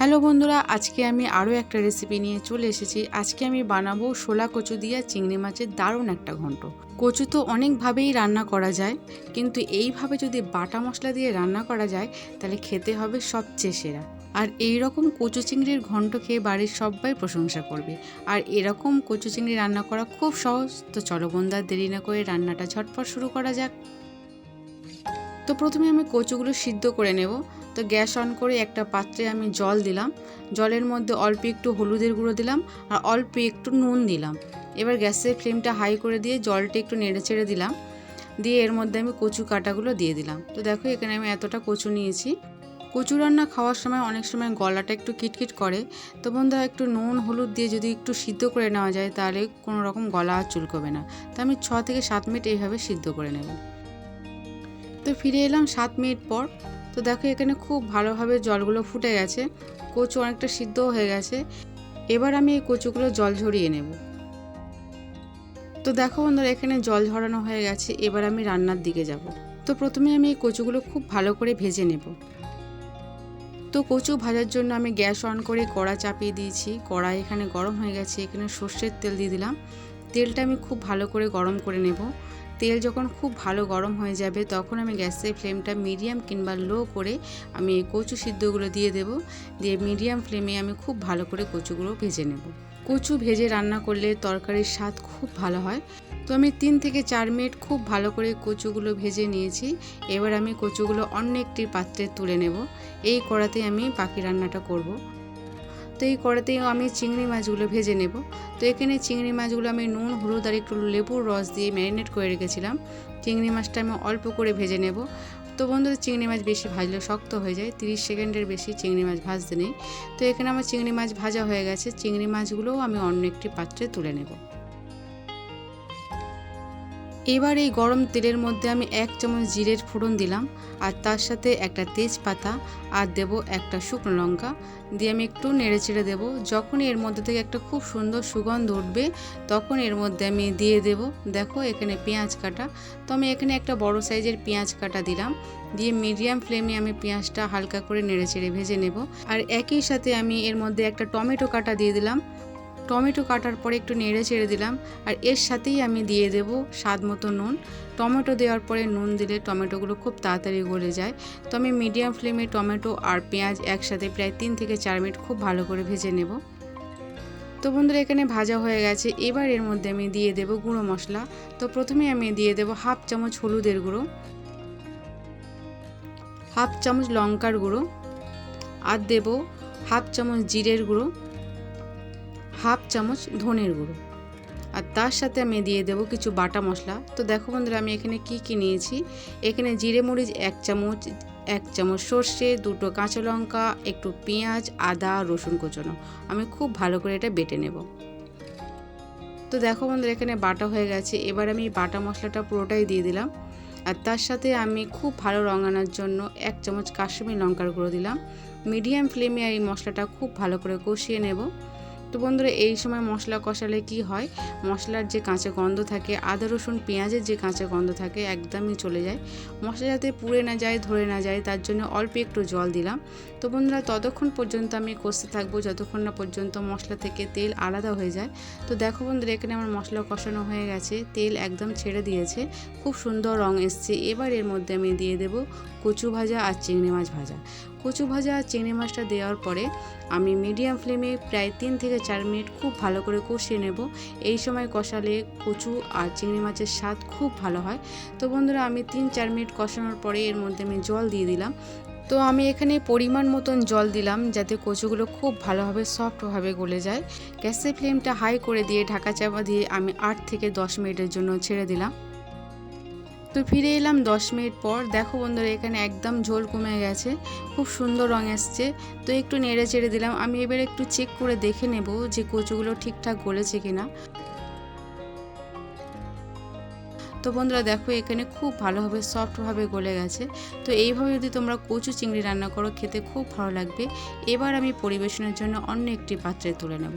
Hello বন্ধুরা, আজকে আমি আরও একটা রেসিপি নিয়ে চলে এসেছি। আজকে আমি বানাবো শোলা কচু দিয়ে চিংড়ি মাছের দারুণ একটা ঘন্ট। কচু তো অনেকভাবেই রান্না করা যায়, কিন্তু এইভাবে যদি বাটা মশলা দিয়ে রান্না করা যায়, তাহলে খেতে হবে সবচেয়ে সেরা। আর এই রকম কচু চিংড়ির ঘন্ট খেয়ে বাড়ির সবাই প্রশংসা করবে। আর এরকম কচু চিংড়ি রান্না করা খুব সহজ, তো চলো বন্ধুরা, দেরি না করে রান্নাটা ঝটপট শুরু করা যাক। তো প্রথমে আমি কচুগুলো সিদ্ধ করে নেব। তো গ্যাস অন করে একটা পাত্রে আমি জল দিলাম। জলের মধ্যে অল্প একটু হলুদের গুঁড়ো দিলাম আর অল্প একটু নুন দিলাম। এবার গ্যাসের ফ্লেমটা হাই করে দিয়ে জলটা একটু নেড়ে ছেড়ে দিলাম। দিয়ে এর মধ্যে আমি কচু কাটাগুলো দিয়ে দিলাম। তো দেখো এখানে আমি এতটা কচু নিয়েছি। কচু রান্না খাওয়ার সময় অনেক সময় গলাটা একটু কিটকিট করে। তো বন্ধুরা, একটু নুন, হলুদ দিয়ে যদি একটু সিদ্ধ করে নেওয়া যায় তাহলে কোনো রকম গলা চুলকবে না। তো আমি ছ থেকে সাত মিনিট এইভাবে সিদ্ধ করে নেব। তো ফিরে এলাম সাত মিনিট পর। তো দেখো এখানে খুব ভালোভাবে জলগুলো ফুটে গেছে। কচু অনেকটা সিদ্ধও হয়ে গেছে। এবার আমি এই কচুগুলো জল ঝরিয়ে নেব। তো দেখো বন্ধুরা, এখানে জল ঝরানো হয়ে গেছে। এবার আমি রান্নার দিকে যাব। তো প্রথমে আমি এই কচুগুলো খুব ভালো করে ভেজে নেব। তো কচু ভাজার জন্য আমি গ্যাস অন করে কড়া চাপিয়ে দিয়েছি। কড়া এখানে গরম হয়ে গেছে। এখানে সর্ষের তেল দিয়ে দিলাম। তেলটা আমি খুব ভালো করে গরম করে নেব। তেল যখন খুব ভালো গরম হয়ে যাবে, তখন আমি গ্যাসের ফ্লেমটা মিডিয়াম কিংবা লো করে আমি কচু সিদ্ধগুলো দিয়ে দেব। দিয়ে মিডিয়াম ফ্লেমে আমি খুব ভালো করে কচুগুলো ভেজে নেব। কচু ভেজে রান্না করলে তরকারির স্বাদ খুব ভালো হয়। তো আমি তিন থেকে চার মিনিট খুব ভালো করে কচুগুলো ভেজে নিয়েছি। এবার আমি কচুগুলো অন্য একটি পাত্রে তুলে নেব। এই কড়াতে আমি বাকি রান্নাটা করব। তো এই কড়াতেই আমি চিংড়ি মাছগুলো ভেজে নেব। তো এখানে চিংড়ি মাছগুলো আমি নুন, হলুদ আর একটু লেবুর রস দিয়ে ম্যারিনেট করে রেখেছিলাম। চিংড়ি মাছটা আমি অল্প করে ভেজে নেব। তো বন্ধুদের চিংড়ি মাছ বেশি ভাজলে শক্ত হয়ে যায়, তিরিশ সেকেন্ডের বেশি চিংড়ি মাছ ভাজতে নেই। তো এখানে আমার চিংড়ি মাছ ভাজা হয়ে গেছে। চিংড়ি মাছগুলোও আমি অন্য একটি পাত্রে তুলে নেব। এবার এই গরম তেলের মধ্যে আমি এক চামচ জিরের ফোড়ন দিলাম, আর তার সাথে একটা তেজপাতা, আর দেব একটা শুকনো লঙ্কা। দিয়ে আমি একটু নেড়ে চেড়ে দেবো। যখন এর মধ্যে থেকে একটা খুব সুন্দর সুগন্ধ উঠবে, তখন এর মধ্যে আমি দিয়ে দেব। দেখো, এখানে পেঁয়াজ কাটা। তো আমি এখানে একটা বড় সাইজের পেঁয়াজ কাটা দিলাম। দিয়ে মিডিয়াম ফ্লেমে আমি পেঁয়াজটা হালকা করে নেড়ে চেড়ে ভেজে নেব। আর একই সাথে আমি এর মধ্যে একটা টমেটো কাটা দিয়ে দিলাম। টমেটো কাটার পরে একটু নেড়ে চেড়ে দিলাম, আর এর সাথেই আমি দিয়ে দেব স্বাদ মতো নুন। টমেটো দেওয়ার পরে নুন দিলে টমেটোগুলো খুব তাড়াতাড়ি গলে যায়। তো আমি মিডিয়াম ফ্লেমে টমেটো আর পেঁয়াজ একসাথে প্রায় তিন থেকে চার মিনিট খুব ভালো করে ভেজে নেব। তো বন্ধুরা, এখানে ভাজা হয়ে গেছে। এবার এর মধ্যে আমি দিয়ে দেব গুঁড়ো মশলা। তো প্রথমে আমি দিয়ে দেব হাফ চামচ হলুদের গুঁড়ো, হাফ চামচ লঙ্কার গুঁড়ো, আর দেব হাফ চামচ জিরের গুঁড়ো হাফ চামচ ধনের গুঁড়ো। আর তার সাথে আমি দিয়ে দেবো কিছু বাটা মশলা। তো দেখো বন্ধুরা, আমি এখানে কি কি নিয়েছি? এখানে জিরে মরিচ এক চামচ এক চামচ সর্ষে, দুটো কাঁচা লঙ্কা, একটু পেঁয়াজ, আদা, রসুন কোচানো। আমি খুব ভালো করে এটা বেটে নেব। তো দেখো বন্ধুরা, এখানে বাটা হয়ে গেছে। এবার আমি বাটা মশলাটা পুরোটাই দিয়ে দিলাম। আর তার সাথে আমি খুব ভালো রঙ আনার জন্য এক চামচ কাশ্মীর লঙ্কার গুঁড়ো দিলাম। মিডিয়াম ফ্লেমে এই মশলাটা খুব ভালো করে কষিয়ে নেব। তো বন্ধুরা, এই সময় মশলা কষালে কি হয়? মশলার যে কাঁচা গন্ধ থাকে, আদা, রসুন, পেঁয়াজের যে কাঁচা গন্ধ থাকে, একদমই চলে যায়। মশলা যাতে পুড়ে না যায়, ধরে না যায়, তার জন্য অল্প একটু জল দিলাম। তো বন্ধুরা, ততক্ষণ পর্যন্ত আমি কষতে থাকব, যতক্ষণ না পর্যন্ত মশলা থেকে তেল আলাদা হয়ে যায়। তো দেখো বন্ধুরা, এখানে আমার মশলা কষানো হয়ে গেছে। তেল একদম ছেড়ে দিয়েছে। খুব সুন্দর রং এসছে। এবার এর মধ্যে আমি দিয়ে দেব কচু ভাজা আর চিংড়ি মাছ ভাজা। কচু ভাজা আর চিংড়ি মাছটা দেওয়ার পরে আমি মিডিয়াম ফ্লেমে প্রায় তিন থেকে চার মিনিট খুব ভালো করে কষিয়ে নেব। এই সময় কষালে কচু আর চিংড়ি মাছের স্বাদ খুব ভালো হয়। তো বন্ধুরা, আমি তিন চার মিনিট কষানোর পরে এর মধ্যে আমি জল দিয়ে দিলাম। তো আমি এখানে পরিমাণ মতন জল দিলাম যাতে কচুগুলো খুব ভালোভাবে সফটভাবে গলে যায়। গ্যাসের ফ্লেমটা হাই করে দিয়ে ঢাকা চাপা দিয়ে আমি আট থেকে দশ মিনিটের জন্য ছেড়ে দিলাম। তো ফিরে এলাম দশ মিনিট পর। দেখো বন্ধুরা, এখানে একদম ঝোল কমে গেছে, খুব সুন্দর রং এসছে। তো একটু নেড়ে চেড়ে দিলাম। আমি এবার একটু চেক করে দেখে নেব যে কচুগুলো ঠিকঠাক গলেছে কিনা। তো বন্ধুরা, দেখো এখানে খুব ভালোভাবে সফটভাবে গলে গেছে। তো এইভাবে যদি তোমরা কচু চিংড়ি রান্না করো, খেতে খুব ভালো লাগবে। এবার আমি পরিবেশনের জন্য অন্য একটি পাত্রে তুলে নেব।